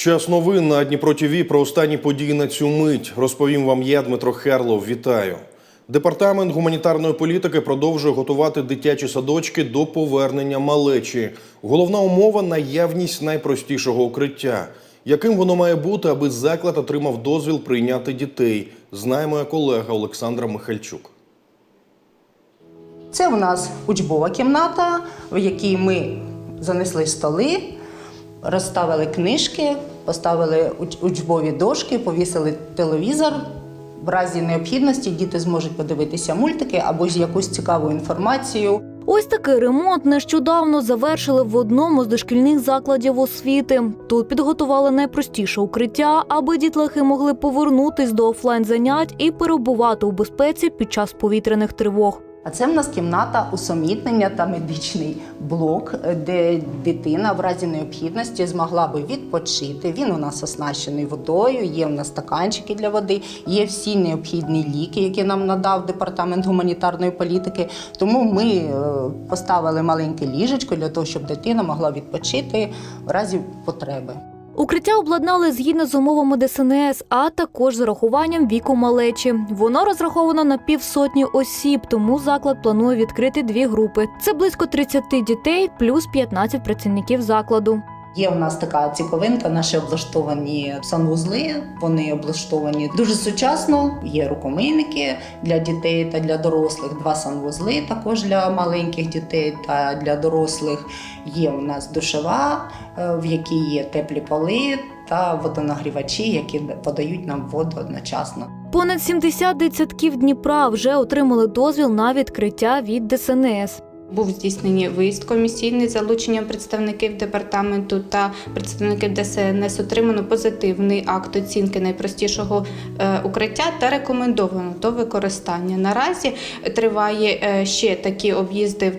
Час новин на Дніпро ТВ про останні події на цю мить. Розповім вам я, Дмитро Херлов. Вітаю. Департамент гуманітарної політики продовжує готувати дитячі садочки до повернення малечі. Головна умова наявність найпростішого укриття. Яким воно має бути, аби заклад отримав дозвіл прийняти дітей, знає моя колега Олександра Михальчук. Це у нас учбова кімната, в якій ми занесли столи, розставили книжки, поставили учбові дошки, повісили телевізор. В разі необхідності діти зможуть подивитися мультики або ж якусь цікаву інформацію. Ось такий ремонт нещодавно завершили в одному з дошкільних закладів освіти. Тут підготували найпростіше укриття, аби дітлахи могли повернутись до офлайн занять і перебувати у безпеці під час повітряних тривог. А це в нас кімната усамітнення та медичний блок, де дитина в разі необхідності змогла би відпочити. Він у нас оснащений водою, є у нас стаканчики для води, є всі необхідні ліки, які нам надав департамент гуманітарної політики. Тому ми е, поставили маленьке ліжечко для того, щоб дитина могла відпочити в разі потреби. Укриття обладнали згідно з умовами ДСНС, а також з урахуванням віку малечі. Воно розраховано на півсотні осіб, тому заклад планує відкрити дві групи. Це близько 30 дітей плюс 15 працівників закладу. Є у нас така цікавинка, наші облаштовані санвузли. Вони облаштовані дуже сучасно. Є рукомийники для дітей та для дорослих. Два санвузли також для маленьких дітей та для дорослих. Є у нас душова, е, в якій є теплі поли та водонагрівачі, які подають нам воду одночасно. Понад 70 дитсадків Дніпра вже отримали дозвіл на відкриття від ДСНС. Був здійснений виїзд комісійний з залученням представників департаменту та представників ДСНС. Отримано позитивний акт оцінки найпростішого е, укриття та рекомендовано до використання. Наразі триває е, ще такі об'їзди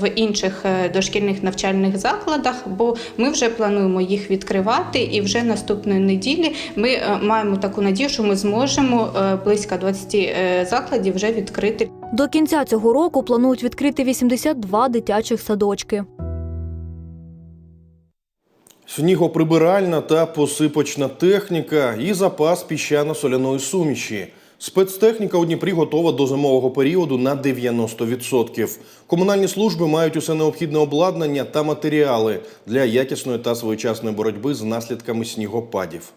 в- е, інших дошкільних навчальних закладах, бо ми вже плануємо їх відкривати. І вже наступної неділі ми маємо таку надію, що ми зможемо близько 20 е, закладів вже відкрити. До кінця цього року планують відкрити 82 дитячих садочки. Снігоприбиральна та посипочна техніка і запас піщано-соляної суміші. Спецтехніка у Дніпрі готова до зимового періоду на 90%. Комунальні служби мають усе необхідне обладнання та матеріали для якісної та своєчасної боротьби з наслідками снігопадів.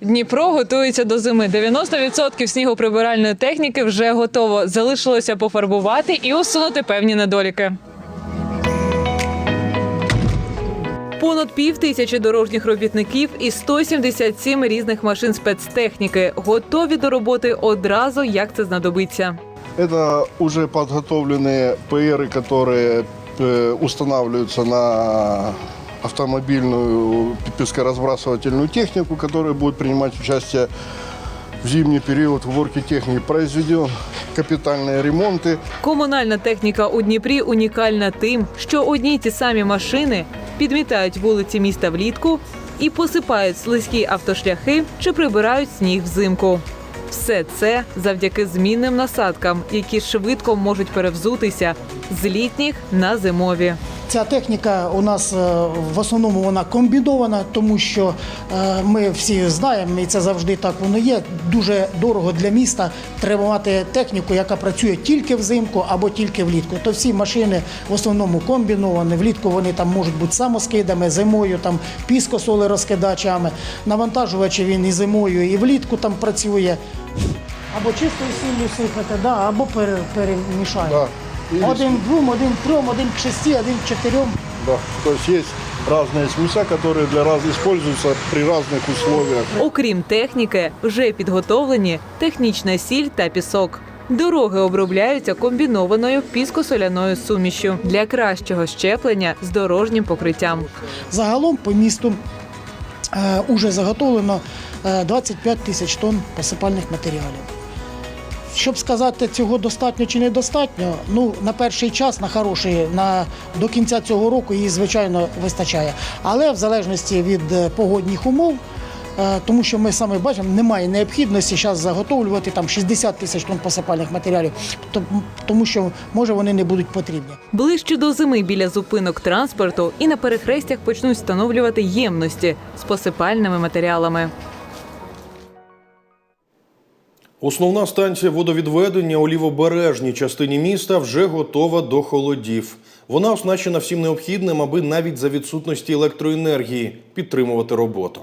Дніпро готується до зими. 90% снігоприбиральної техніки вже готово. Залишилося пофарбувати і усунути певні недоліки. Понад пів тисячі дорожніх робітників і 177 різних машин спецтехніки готові до роботи одразу, як це знадобиться. Это уже подготовленные ПРы, которые э, устанавливаются на автомобильную пескоразбрасывательную технику, которая будет принимать участие в зимний период в уборке техники. Произведен капитальные ремонты. Комунальна техніка у Дніпрі унікальна тим, що одні й ті самі машини підмітають вулиці міста влітку і посипають слизькі автошляхи чи прибирають сніг взимку. Все це завдяки змінним насадкам, які швидко можуть перевзутися з літніх на зимові. Ця техніка у нас е, в основному вона комбінована, тому що е, ми всі знаємо, і це завжди так воно є. Дуже дорого для міста треба мати техніку, яка працює тільки взимку або тільки влітку. То всі машини в основному комбіновані. Влітку вони там можуть бути самоскидами, зимою там піскосолерозкидачами. Навантажувачі він і зимою, і влітку там працює. Або чистою сіллю сипати, да, або пере- перемішаємо. Да. И- Один к двум, один к трьом, один к шести, один к чотирьом. да, то есть есть разные смеса, которые для раз используются при разных условиях. Окрім техніки, вже підготовлені технічна сіль та пісок. Дороги обробляються комбінованою піскосоляною сумішю для кращого щеплення з дорожнім покриттям. Загалом по місту е, уже заготовлено е, 25 тисяч тонн посипальних матеріалів. Щоб сказати, цього достатньо чи недостатньо, ну на перший час, на хороший, на до кінця цього року її звичайно вистачає. Але в залежності від е, погодних умов е, тому що ми саме бачимо, немає необхідності зараз заготовлювати там 60 тисяч тонн посипальних матеріалів, тому що може вони не будуть потрібні. Ближче до зими біля зупинок транспорту і на перехрестях почнуть встановлювати ємності з посипальними матеріалами. Основна станція водовідведення у лівобережній частині міста вже готова до холодів. Вона оснащена всім необхідним, аби навіть за відсутності електроенергії підтримувати роботу.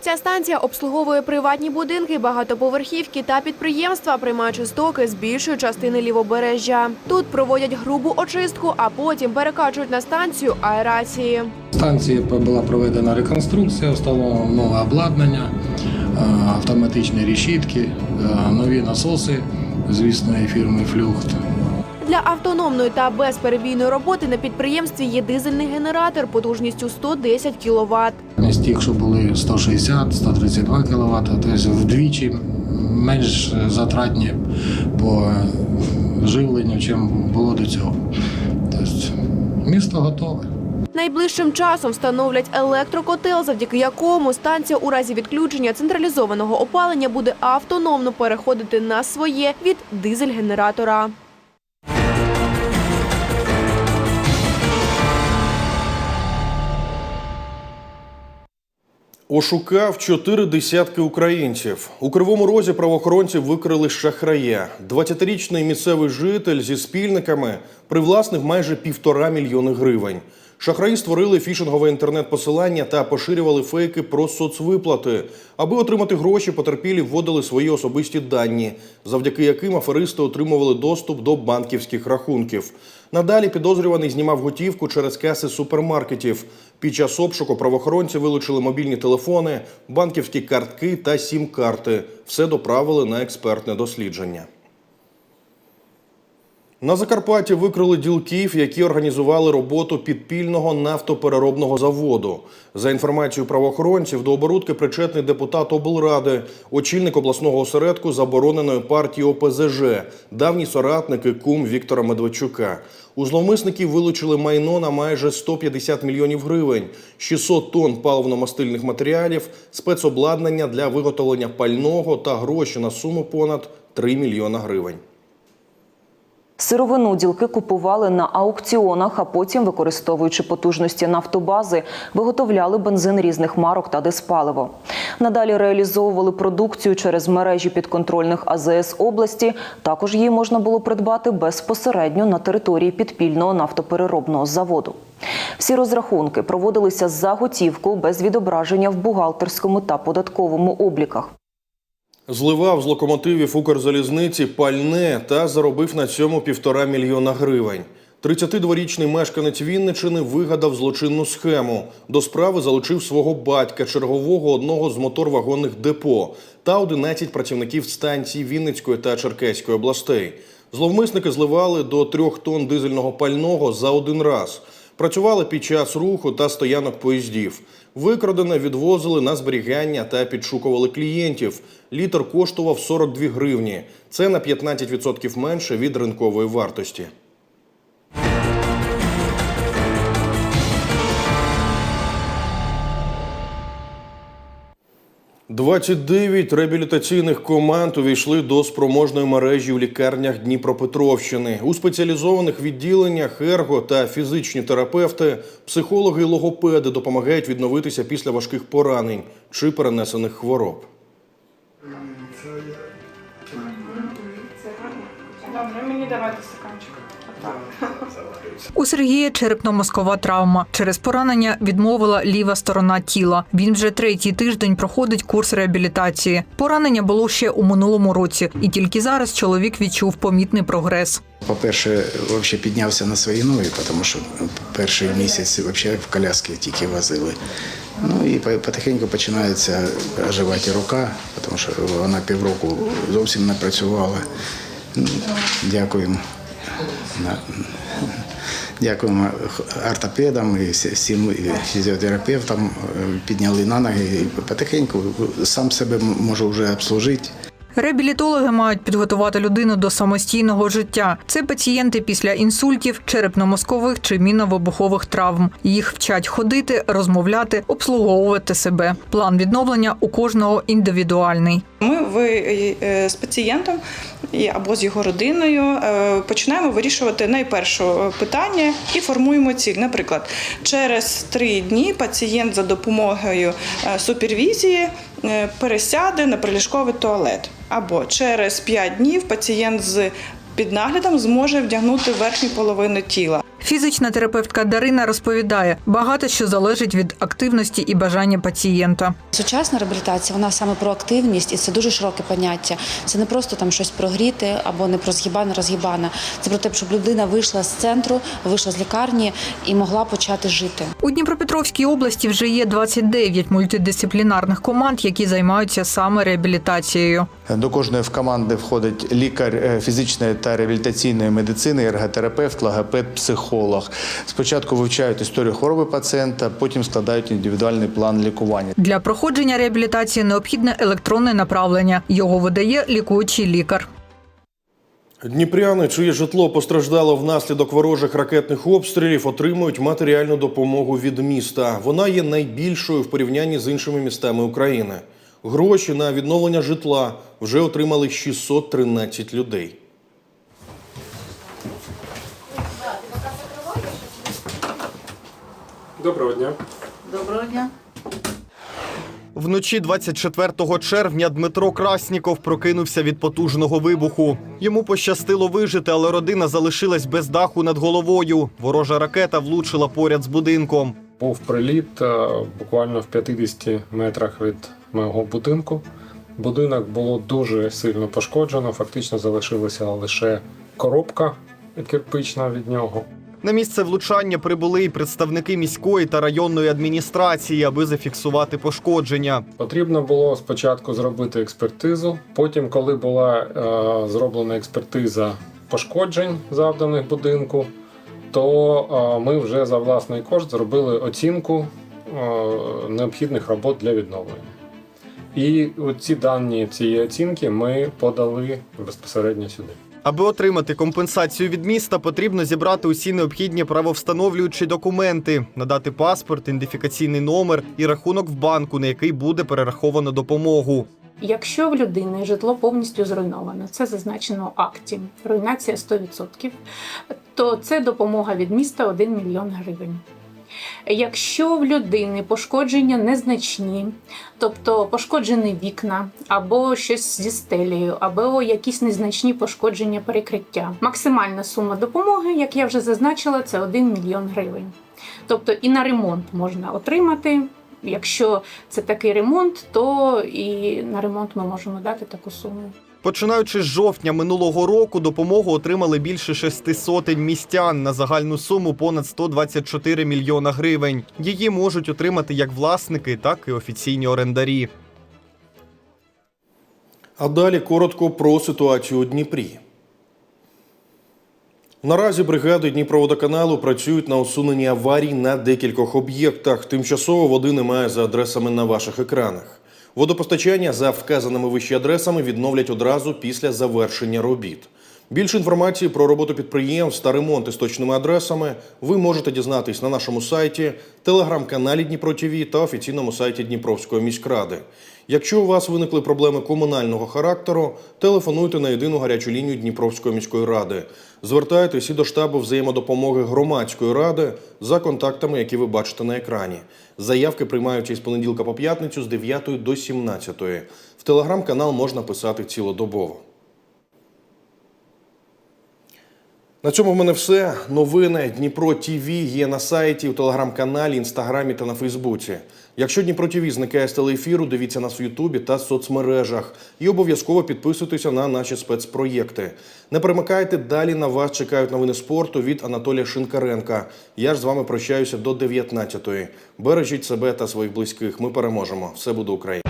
Ця станція обслуговує приватні будинки, багатоповерхівки та підприємства, приймаючи стоки з більшої частини лівобережжя. Тут проводять грубу очистку, а потім перекачують на станцію аерації. станції була проведена реконструкція, встановлено нове обладнання, автоматичні решітки, е, нові насоси звісної фірми Флюхт. Для автономної та безперебійної роботи на підприємстві є дизельний генератор потужністю 110 кВт. З тих, що були 160-132 кВт, тобто вдвічі менш затратні по живленню, чим було до цього. Тобто місто готове. Найближчим часом встановлять електрокотел, завдяки якому станція у разі відключення централізованого опалення буде автономно переходити на своє від дизель-генератора. Ошукав чотири десятки українців. У Кривому Розі правоохоронці викрили шахрая. 20-річний місцевий житель зі спільниками привласнив майже півтора мільйони гривень. Шахраї створили фішингове інтернет-посилання та поширювали фейки про соцвиплати. Аби отримати гроші, потерпілі вводили свої особисті дані, завдяки яким аферисти отримували доступ до банківських рахунків. Надалі підозрюваний знімав готівку через каси супермаркетів. Під час обшуку правоохоронці вилучили мобільні телефони, банківські картки та сім-карти. Все доправили на експертне дослідження. На Закарпатті викрили ділків, які організували роботу підпільного нафтопереробного заводу. За інформацією правоохоронців, до оборудки причетний депутат облради, очільник обласного осередку забороненої партії ОПЗЖ, давні соратники кум Віктора Медведчука. У зловмисників вилучили майно на майже 150 мільйонів гривень, 600 тонн паливно-мастильних матеріалів, спецобладнання для виготовлення пального та гроші на суму понад 3 мільйона гривень. Сировину ділки купували на аукціонах, а потім, використовуючи потужності нафтобази, виготовляли бензин різних марок та диспаливо. Надалі реалізовували продукцію через мережі підконтрольних АЗС області. Також її можна було придбати безпосередньо на території підпільного нафтопереробного заводу. Всі розрахунки проводилися за готівку без відображення в бухгалтерському та податковому обліках. Зливав з локомотивів Укрзалізниці пальне та заробив на цьому півтора мільйона гривень. 32-річний мешканець Вінничини вигадав злочинну схему. До справи залучив свого батька, чергового одного з моторвагонних депо та 11 працівників станцій Вінницької та Черкеської областей. Зловмисники зливали до трьох тонн дизельного пального за один раз. Працювали під час руху та стоянок поїздів. Викрадене відвозили на зберігання та підшукували клієнтів. Літр коштував 42 гривні. Це на 15% менше від ринкової вартості. «29 реабілітаційних команд увійшли до спроможної мережі в лікарнях Дніпропетровщини. У спеціалізованих відділеннях ерго та фізичні терапевти, психологи і логопеди допомагають відновитися після важких поранень чи перенесених хвороб. Добре, мені давайте стаканчик. У Сергія черепно-мозкова травма. Через поранення відмовила ліва сторона тіла. Він вже третій тиждень проходить курс реабілітації. Поранення було ще у минулому році, і тільки зараз чоловік відчув помітний прогрес. По-перше, взагалі піднявся на свої ноги, тому що перший місяць взагалі в коляски тільки возили. Ну і потихеньку починається оживати рука, тому що вона півроку зовсім не працювала. Ну, Дякуємо. Дякуємо ортопедам і всім фізіотерапевтам. е, Підняли на ноги і потихеньку сам себе можу вже обслужити. Реабілітологи мають підготувати людину до самостійного життя. Це пацієнти після інсультів, черепно-мозкових чи мінно-вибухових травм. Їх вчать ходити, розмовляти, обслуговувати себе. План відновлення у кожного індивідуальний. Ми ви е, з пацієнтом або з його родиною е, починаємо вирішувати найперше питання і формуємо ціль. Наприклад, через три дні пацієнт за допомогою е, супервізії е, пересяде на приліжковий туалет. Або через 5 днів пацієнт з під наглядом зможе вдягнути верхню половину тіла. Фізична терапевтка Дарина розповідає, багато що залежить від активності і бажання пацієнта. Сучасна реабілітація вона саме про активність, і це дуже широке поняття. Це не просто там щось прогріти або не про згибане, розгибане. Це про те, щоб людина вийшла з центру, вийшла з лікарні і могла почати жити. У Дніпропетровській області вже є 29 мультидисциплінарних команд, які займаються саме реабілітацією. До кожної в команди входить лікар е, фізичної та реабілітаційної медицини, ерготерапевт, логопед, психолог. Спочатку вивчають історію хвороби пацієнта, потім складають індивідуальний план лікування. Для проходження реабілітації необхідне електронне направлення. Його видає лікуючий лікар. Дніпряни, чиє житло постраждало внаслідок ворожих ракетних обстрілів, отримують матеріальну допомогу від міста. Вона є найбільшою в порівнянні з іншими містами України. Гроші на відновлення житла вже отримали 613 людей. Доброго дня. Доброго дня. Вночі 24 червня Дмитро Красніков прокинувся від потужного вибуху. Йому пощастило вижити, але родина залишилась без даху над головою. Ворожа ракета влучила поряд з будинком. Був приліт е, буквально в 50 метрах від мого будинку. Будинок було дуже сильно пошкоджено. Фактично залишилася лише коробка кирпична від нього. На місце влучання прибули і представники міської та районної адміністрації, аби зафіксувати пошкодження. Потрібно було спочатку зробити експертизу. Потім, коли була е, зроблена експертиза пошкоджень, завданих будинку, то е, ми вже за власний кошт зробили оцінку е, необхідних робот для відновлення. І ці дані цієї оцінки ми подали безпосередньо сюди. Аби отримати компенсацію від міста, потрібно зібрати усі необхідні правовстановлюючі документи, надати паспорт, ідентифікаційний номер і рахунок в банку, на який буде перераховано допомогу. Якщо в людини житло повністю зруйновано, це зазначено в акті, руйнація 100%, то це допомога від міста 1 мільйон гривень. Якщо в людини пошкодження незначні, тобто пошкоджені вікна, або щось зі стелею, або якісь незначні пошкодження перекриття, максимальна сума допомоги, як я вже зазначила, це 1 мільйон гривень. Тобто і на ремонт можна отримати. Якщо це такий ремонт, то і на ремонт ми можемо дати таку суму. Починаючи з жовтня минулого року, допомогу отримали більше шести сотень містян на загальну суму понад 124 мільйона гривень. Її можуть отримати як власники, так і офіційні орендарі. А далі коротко про ситуацію у Дніпрі. Наразі бригади Дніпроводоканалу працюють на усуненні аварій на декількох об'єктах. Тимчасово води немає за адресами на ваших екранах. Водопостачання за вказаними вищі адресами відновлять одразу після завершення робіт. Більше інформації про роботу підприємств та ремонти з точними адресами ви можете дізнатись на нашому сайті, телеграм-каналі Дніпро ТВ та офіційному сайті Дніпровської міськради. Якщо у вас виникли проблеми комунального характеру, телефонуйте на єдину гарячу лінію Дніпровської міської ради. Звертайтесь і до штабу взаємодопомоги громадської ради за контактами, які ви бачите на екрані. Заявки приймаються із понеділка по п'ятницю з 9 до 17. В телеграм-канал можна писати цілодобово. На цьому в мене все. Новини Дніпро ТВ є на сайті, у телеграм-каналі, інстаграмі та на Фейсбуці. Якщо Дніпро ТВ зникає з телеефіру, дивіться нас в Ютубі та соцмережах. І обов'язково підписуйтеся на наші спецпроєкти. Не перемикайте, далі на вас чекають новини спорту від Анатолія Шинкаренка. Я ж з вами прощаюся до 19-ї. Бережіть себе та своїх близьких. Ми переможемо. Все буде Україна!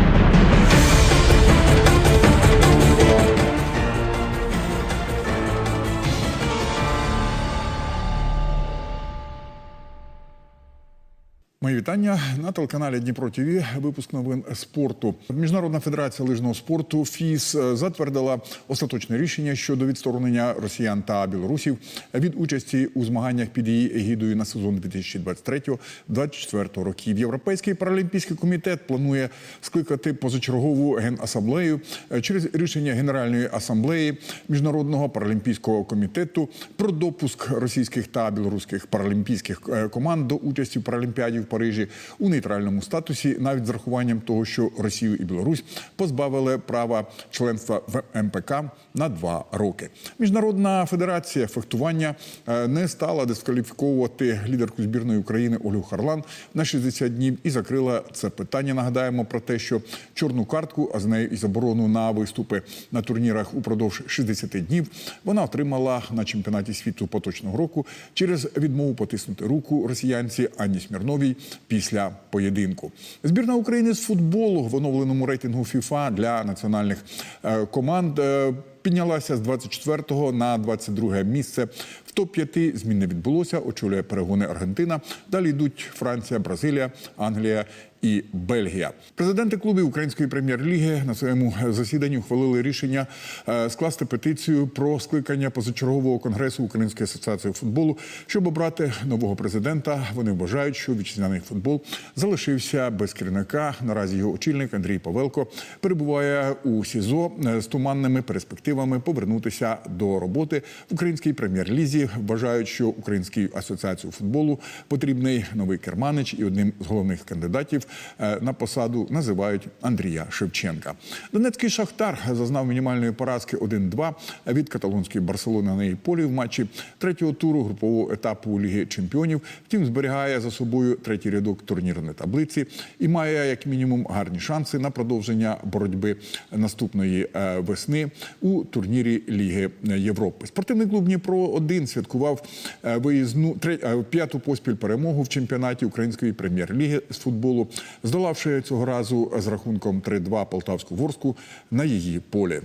Мої вітання на телеканалі Дніпро ТВ. Випуск новин спорту. Міжнародна федерація лижного спорту ФІС затвердила остаточне рішення щодо відсторонення росіян та білорусів від участі у змаганнях під її егідою на сезон 2023-2024 років. Європейський паралімпійський комітет планує скликати позачергову генасамблею через рішення Генеральної асамблеї міжнародного паралімпійського комітету про допуск російських та білоруських паралімпійських е, команд до участі в паралімпіаді в Парижі у нейтральному статусі, навіть з рахуванням того, що Росію і Білорусь позбавили права членства в МПК на два роки. Міжнародна федерація фехтування е, не стала дискваліфіковувати лідерку збірної України Ольгу Харлан на 60 днів і закрила це питання. Нагадаємо про те, що чорну картку, а з нею і заборону на виступи на турнірах упродовж 60 днів вона отримала на чемпіонаті світу поточного року через відмову потиснути руку росіянці Анні Смірновій після поєдинку. Збірна України з футболу в оновленому рейтингу ФІФА для національних е, команд. е, Піднялася з 24 на 22 місце. В топ-5 змін не відбулося. Очолює перегони Аргентина. Далі йдуть Франція, Бразилія, Англія і Бельгія. Президенти клубів Української прем'єр-ліги на своєму засіданні ухвалили рішення е, скласти петицію про скликання позачергового конгресу Української асоціації футболу, щоб обрати нового президента. Вони вважають, що вітчизняний футбол залишився без керівника. Наразі його очільник Андрій Павелко перебуває у СІЗО е, з туманними перспективами повернутися до роботи в українській прем'єр-лізі. Вважають, що Українській асоціації футболу потрібний новий керманич, і одним з головних кандидатів е, на посаду називають Андрія Шевченка. Донецький шахтар зазнав мінімальної поразки 1-2 від каталонської Барселони на її полі в матчі третього туру групового етапу Ліги Чемпіонів. Втім, зберігає за собою третій рядок турнірної таблиці і має як мінімум гарні шанси на продовження боротьби наступної е, весни у турнірі Ліги Європи. Спортивний клуб Дніпро 1 святкував е, виїзну е, п'яту поспіль перемогу в чемпіонаті Української прем'єр-ліги з футболу, здолавши цього разу з рахунком 3-2 Полтавську Ворску на її полі.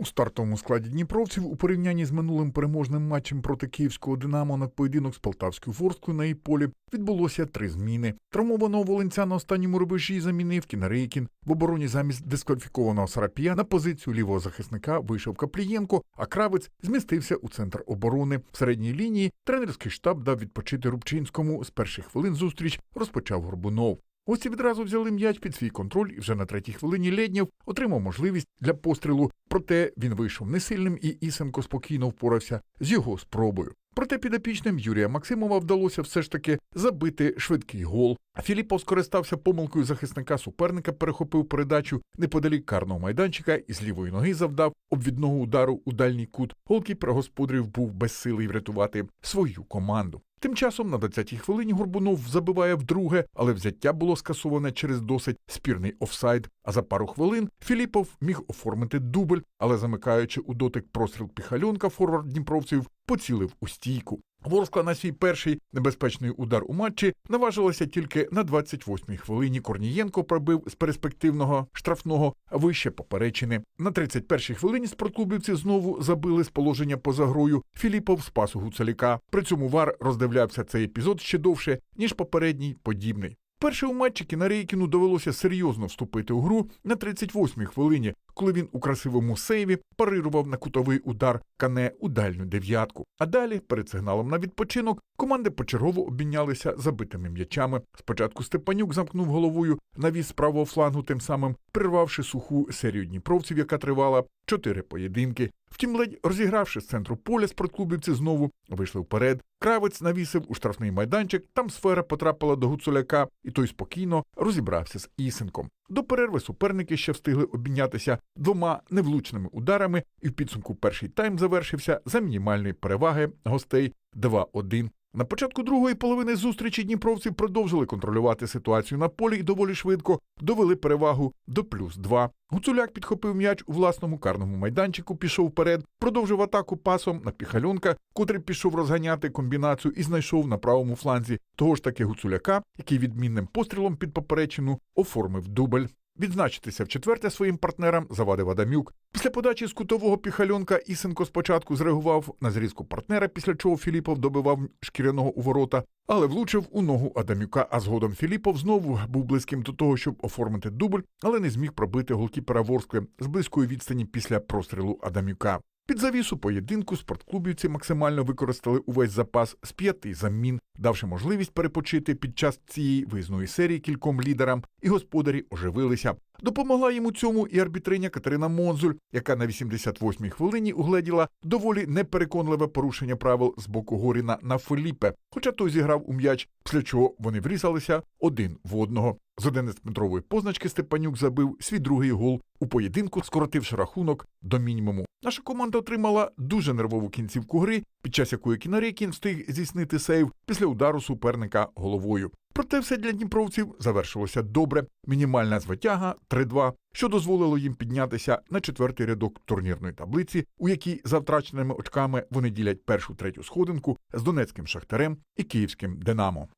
У стартовому складі дніпровців у порівнянні з минулим переможним матчем проти київського Динамо на поєдинок з Полтавською Ворскою на її полі відбулося три зміни. Травмованого волинця на останньому рубежі замінив Кінарейкін. В обороні замість дискваліфікованого Сарапія на позицію лівого захисника вийшов Каплієнко, а Кравець змістився у центр оборони. В середній лінії тренерський штаб дав відпочити Рубчинському. З перших хвилин зустріч розпочав Горбунов. Гості відразу взяли м'яч під свій контроль, і вже на третій хвилині Леднєв отримав можливість для пострілу. Проте він вийшов несильним, і Ісенко спокійно впорався з його спробою. Проте підопічним Юрія Максимова вдалося все ж таки забити швидкий гол. Філіпов скористався помилкою захисника суперника, перехопив передачу неподалік карного майданчика і з лівої ноги завдав обвідного удару у дальній кут. Голкіпер господарів був безсилий врятувати свою команду. Тим часом на 20-й хвилині Горбунов забиває вдруге, але взяття було скасоване через досить спірний офсайд. А за пару хвилин Філіпов міг оформити дубль, але замикаючи у дотик простріл піхальонка, форвард дніпровців поцілив у стійку. Ворскла на свій перший небезпечний удар у матчі наважилася тільки на 28-й хвилині. Корнієнко пробив з перспективного штрафного вище поперечини. На 31-й хвилині спортклубівці знову забили з положення поза грою. Філіпов спас у Гуцаліка. При цьому вар роздивлявся цей епізод ще довше ніж попередній подібний. Перше у матчі Кінарейкіну довелося серйозно вступити у гру на 38-й хвилині, коли він у красивому сейві парирував на кутовий удар кане у дальню дев'ятку. А далі, перед сигналом на відпочинок, команди почергово обмінялися забитими м'ячами. Спочатку Степанюк замкнув головою навіс з правого флангу, тим самим прервавши суху серію дніпровців, яка тривала чотири поєдинки. Втім, ледь розігравши з центру поля, спортклубівці знову вийшли вперед. Кравець навісив у штрафний майданчик, там сфера потрапила до Гуцуляка, і той спокійно розібрався з Ісенком. До перерви суперники ще встигли обмінятися двома невлучними ударами, і в підсумку перший тайм завершився за мінімальної переваги гостей 2-1. На початку другої половини зустрічі дніпровці продовжили контролювати ситуацію на полі і доволі швидко довели перевагу до плюс 2. Гуцуляк підхопив м'яч у власному карному майданчику, пішов вперед, продовжив атаку пасом на піхальонка, котрий пішов розганяти комбінацію і знайшов на правому фланзі того ж таки Гуцуляка, який відмінним пострілом під поперечину оформив дубль. Відзначитися в четверте своїм партнерам завадив Адамюк. Після подачі з кутового піхальонка Ісенко спочатку зреагував на зрізку партнера, після чого Філіпов добивав шкіряного у ворота, але влучив у ногу Адамюка. А згодом Філіпов знову був близьким до того, щоб оформити дубль, але не зміг пробити голкіпера Ворскли з близької відстані після прострілу Адамюка. Під завісу поєдинку спортклубівці максимально використали увесь запас з п'яти замін, давши можливість перепочити під час цієї виїзної серії кільком лідерам, і господарі оживилися. Допомогла йому цьому і арбітриня Катерина Монзуль, яка на 88-й хвилині угледіла доволі непереконливе порушення правил з боку Горіна на Феліпе, хоча той зіграв у м'яч, після чого вони врізалися один в одного. З 11-метрової позначки Степанюк забив свій другий гол у поєдинку, скоротивши рахунок до мінімуму. Наша команда отримала дуже нервову кінцівку гри, під час якої Кінарекін встиг здійснити сейв після удару суперника головою. Проте все для дніпровців завершилося добре. Мінімальна звитяга 3-2, що дозволило їм піднятися на четвертий рядок турнірної таблиці, у якій за втраченими очками вони ділять першу третю сходинку з донецьким шахтарем і київським Динамо.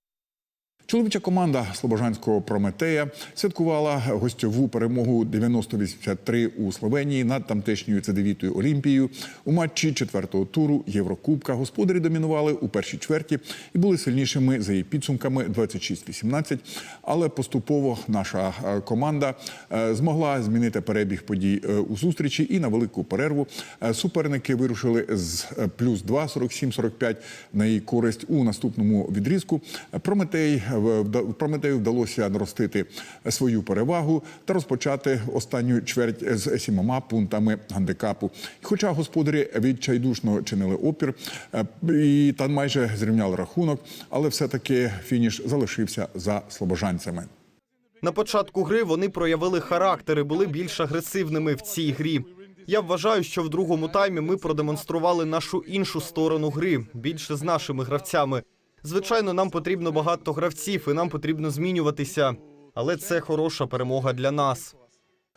Чоловіча команда Слобожанського Прометея святкувала гостьову перемогу 90-83 у Словенії над тамтешньою цедевітою Олімпією. У матчі четвертого туру Єврокубка господарі домінували у першій чверті і були сильнішими за її підсумками 26-18. Але поступово наша е, команда е, змогла змінити перебіг подій е, у зустрічі і на велику перерву суперники вирушили з плюс 2, 47-45 на її користь у наступному відрізку. Прометей Прометею вдалося наростити свою перевагу та розпочати останню чверть з сімома пунктами гандикапу. Хоча господарі відчайдушно чинили опір е, і та майже зрівняли рахунок, але все-таки фініш залишився за слобожанцями. На початку гри вони проявили характер і були більш агресивними в цій грі. Я вважаю, що в другому таймі ми продемонстрували нашу іншу сторону гри більше з нашими гравцями. Звичайно, нам потрібно багато гравців, і нам потрібно змінюватися. Але це хороша перемога для нас.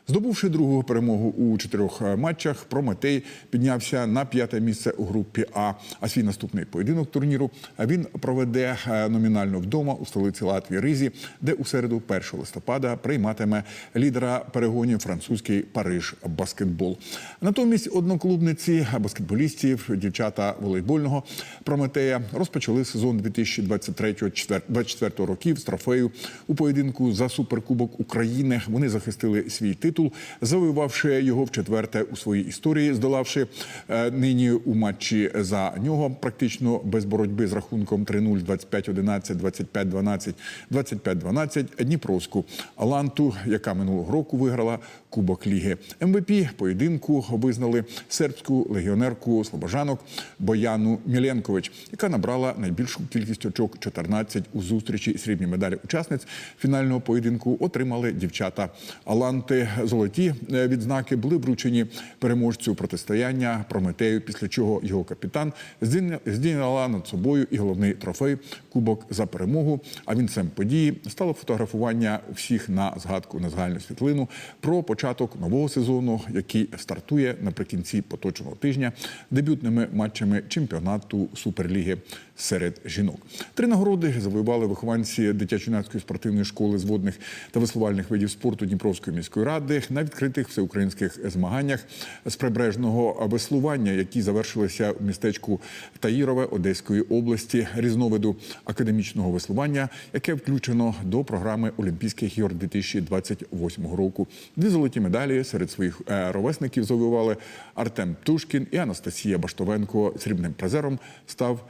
Здобувши другу перемогу у чотирьох е, матчах, Прометей піднявся на п'яте місце у групі А. А свій наступний поєдинок турніру він проведе е, номінально вдома у столиці Латвії Ризі, де у середу 1 листопада прийматиме лідера перегонів французький Париж баскетбол. Натомість одноклубниці баскетболістів, дівчата волейбольного Прометея розпочали сезон 2023-2024 років з трофею у поєдинку за суперкубок України. Вони захистили свій титул, завоювавши його в четверте у своїй історії, здолавши е, нині у матчі за нього практично без боротьби з рахунком 3-0, 25-11, 25-12, 25-12 Дніпровську Аланту, яка минулого року виграла Кубок Ліги. МВП поєдинку визнали сербську легіонерку Слобожанок Бояну Міленкович, яка набрала найбільшу кількість очок 14 у зустрічі. Срібні медалі учасниць фінального поєдинку отримали дівчата. Аланти золоті е, відзнаки були вручені переможцю протистояння Прометею, після чого його капітан здійня- здійняла над собою і головний трофей Кубок за перемогу. А вінцем події стало фотографування всіх на згадку на загальну світлину про початок нового сезону, який стартує наприкінці поточного тижня дебютними матчами чемпіонату Суперліги серед жінок. Три нагороди завоювали вихованці дитячо-юнацької спортивної школи з водних та веслувальних видів спорту Дніпровської міської ради на відкритих всеукраїнських змаганнях з прибережного веслування, які завершилися у містечку Таїрове Одеської області, різновиду академічного веслування, яке включено до програми Олімпійських ігор 2028 року. Дві золоті медалі серед своїх е, ровесників завоювали Артем Тушкін і Анастасія Баштовенко. Срібним призером став